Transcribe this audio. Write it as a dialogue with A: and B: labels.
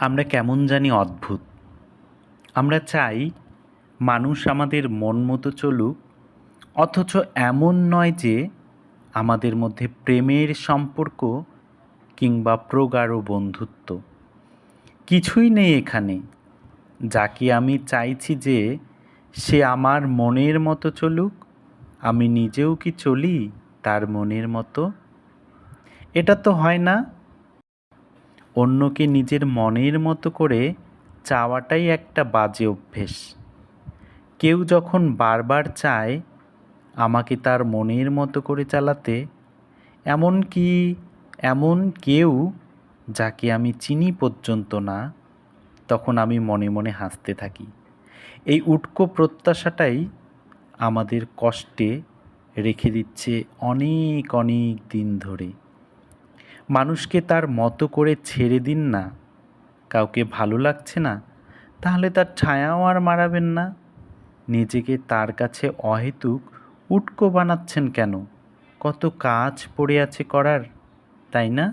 A: আমরা কেমন জানি অদ্ভুত। আমরা চাই মানুষ আমাদের মন মতো চলুক, অথচ এমন নয় যে আমাদের মধ্যে প্রেমের সম্পর্ক কিংবা প্রগাঢ় বন্ধুত্ব। কিছুই নেই এখানে যাকে আমি চাইছি যে সে আমার মনের মতো চলুক, আমি নিজেও কি চলি তার মনের মতো? এটা তো হয় না অন্যকে নিজের মনের মতো করে চাওয়াটাই একটা বাজে অভ্যেস। কেউ যখন বারবার চায়, আমাকে তার মনের মতো করে চালাতে এমন কি এমন কেউ যাকে আমি চিনি পর্যন্ত না, তখন আমি মনে মনে হাসতে থাকি। এই উটকো প্রত্যাশাটাই আমাদের কষ্টে রেখে দিচ্ছে অনেক অনেক দিন ধরে। মানুষকে তার মতো করে ছেড়ে দিন না। কাউকে ভালো লাগছে না, তাহলে তার ছায়াও আর মারাবেন না। নিজেকে তার কাছে অহেতুক, উটকো বানাচ্ছেন কেন? কত কাজ পড়ে আছে করার, তাই না?